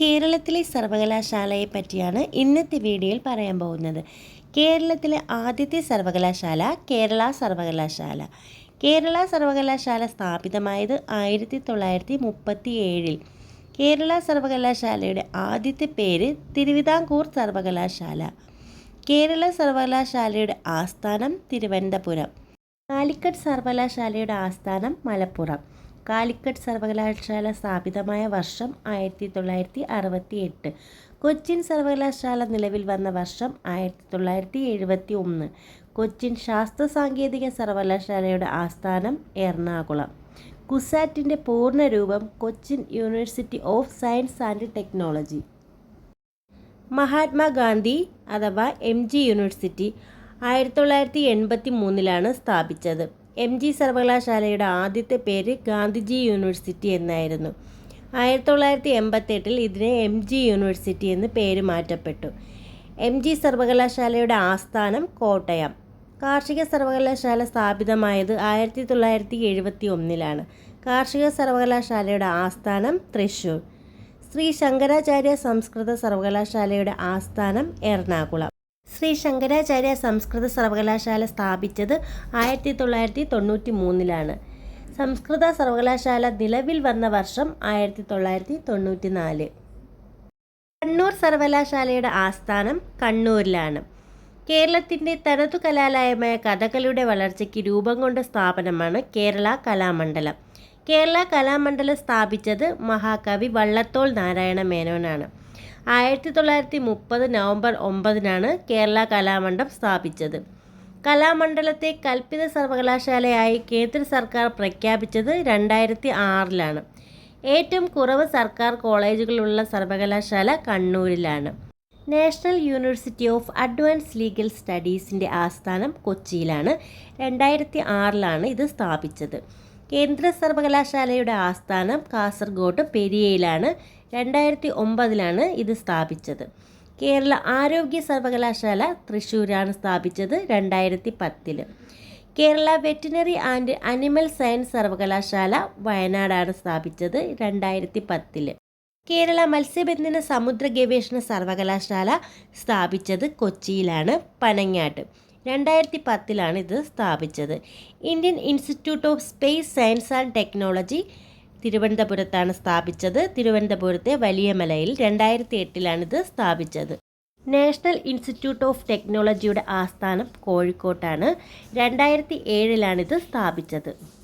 കേരളത്തിലെ സർവകലാശാലയെ പറ്റിയാണ് ഇന്നത്തെ വീഡിയോയിൽ പറയാൻ പോകുന്നത്. കേരളത്തിലെ ആദ്യത്തെ സർവകലാശാല കേരള സർവകലാശാല. കേരള സർവകലാശാല സ്ഥാപിതമായത് ആയിരത്തി തൊള്ളായിരത്തി മുപ്പത്തി ഏഴിൽ കേരള സർവകലാശാലയുടെ ആദ്യത്തെ പേര് തിരുവിതാംകൂർ സർവകലാശാല. കേരള സർവകലാശാലയുടെ ആസ്ഥാനം തിരുവനന്തപുരം. കാലിക്കറ്റ് സർവകലാശാലയുടെ ആസ്ഥാനം മലപ്പുറം. കാലിക്കറ്റ് സർവകലാശാല സ്ഥാപിതമായ വർഷം ആയിരത്തി തൊള്ളായിരത്തി അറുപത്തി എട്ട് കൊച്ചിൻ സർവകലാശാല നിലവിൽ വന്ന വർഷം ആയിരത്തി തൊള്ളായിരത്തി എഴുപത്തി ഒന്ന് കൊച്ചിൻ ശാസ്ത്ര സാങ്കേതിക സർവകലാശാലയുടെ ആസ്ഥാനം എറണാകുളം. കുസാറ്റിന്റെ പൂർണരൂപം Cochin university of science and technology. Mahatma Gandhi അഥവാ എം ജി യൂണിവേഴ്സിറ്റി ആയിരത്തി തൊള്ളായിരത്തി എൺപത്തി മൂന്നിലാണ് സ്ഥാപിച്ചത്. എം ജി സർവകലാശാലയുടെ ആദ്യത്തെ പേര് ഗാന്ധിജി യൂണിവേഴ്സിറ്റി എന്നായിരുന്നു. ആയിരത്തി തൊള്ളായിരത്തി എൺപത്തെട്ടിൽ ഇതിനെ എം ജി യൂണിവേഴ്സിറ്റി എന്ന് പേര് മാറ്റപ്പെട്ടു. എം ജി സർവകലാശാലയുടെ ആസ്ഥാനം കോട്ടയം. കാർഷിക സർവകലാശാല സ്ഥാപിതമായത് ആയിരത്തി തൊള്ളായിരത്തി എഴുപത്തി ഒന്നിലാണ് കാർഷിക സർവകലാശാലയുടെ ആസ്ഥാനം തൃശ്ശൂർ ശ്രീ ശങ്കരാചാര്യ സംസ്കൃത സർവകലാശാലയുടെ ആസ്ഥാനം എറണാകുളം. ശ്രീ ശങ്കരാചാര്യ സംസ്കൃത സർവകലാശാല സ്ഥാപിച്ചത് ആയിരത്തി തൊള്ളായിരത്തി തൊണ്ണൂറ്റി മൂന്നിലാണ് സംസ്കൃത സർവകലാശാല നിലവിൽ വന്ന വർഷം ആയിരത്തി തൊള്ളായിരത്തി തൊണ്ണൂറ്റി നാല് കണ്ണൂർ സർവകലാശാലയുടെ ആസ്ഥാനം കണ്ണൂരിലാണ്. കേരളത്തിന്റെ തനതു കലാലയമായ കഥകളിയുടെ വളർച്ചയ്ക്ക് രൂപം കൊണ്ട സ്ഥാപനമാണ് കേരള കലാമണ്ഡലം. കേരള കലാമണ്ഡലം സ്ഥാപിച്ചത് മഹാകവി വള്ളത്തോൾ നാരായണ മേനോനാണ്. ആയിരത്തി തൊള്ളായിരത്തി മുപ്പത് നവംബർ ഒമ്പതിനാണ് കേരള കലാമണ്ഡലം സ്ഥാപിച്ചത്. കലാമണ്ഡലത്തെ കൽപ്പിത സർവകലാശാലയായി കേന്ദ്ര സർക്കാർ പ്രഖ്യാപിച്ചത് രണ്ടായിരത്തി ആറിലാണ് ഏറ്റവും കുറവ് സർക്കാർ കോളേജുകളുള്ള സർവകലാശാല കണ്ണൂരിലാണ്. National university of advance legal സ്റ്റഡീസിന്റെ ആസ്ഥാനം കൊച്ചിയിലാണ്. രണ്ടായിരത്തി ആറിലാണ് ഇത് സ്ഥാപിച്ചത്. കേന്ദ്ര സർവകലാശാലയുടെ ആസ്ഥാനം കാസർഗോഡ് പെരിയയിലാണ്. രണ്ടായിരത്തി ഒമ്പതിലാണ് ഇത് സ്ഥാപിച്ചത്. കേരള ആരോഗ്യ സർവകലാശാല തൃശ്ശൂരാണ് സ്ഥാപിച്ചത് രണ്ടായിരത്തി പത്തിൽ Kerala veterinary and animal science സർവകലാശാല വയനാടാണ് സ്ഥാപിച്ചത് രണ്ടായിരത്തി പത്തിൽ കേരള മത്സ്യബന്ധന സമുദ്ര ഗവേഷണ സർവകലാശാല സ്ഥാപിച്ചത് കൊച്ചിയിലാണ് പനങ്ങാട്ട്. രണ്ടായിരത്തി പത്തിലാണ് ഇത് സ്ഥാപിച്ചത്. Indian institute of space science and technology തിരുവനന്തപുരത്താണ് സ്ഥാപിച്ചത്. തിരുവനന്തപുരത്തെ വലിയമലയിൽ രണ്ടായിരത്തി എട്ടിലാണ് ഇത് സ്ഥാപിച്ചത്. നാഷണൽ ഇൻസ്റ്റിറ്റ്യൂട്ട് ഓഫ് ടെക്നോളജിയുടെ ആസ്ഥാനം കോഴിക്കോട്ടാണ്. രണ്ടായിരത്തി ഏഴിലാണിത് സ്ഥാപിച്ചത്.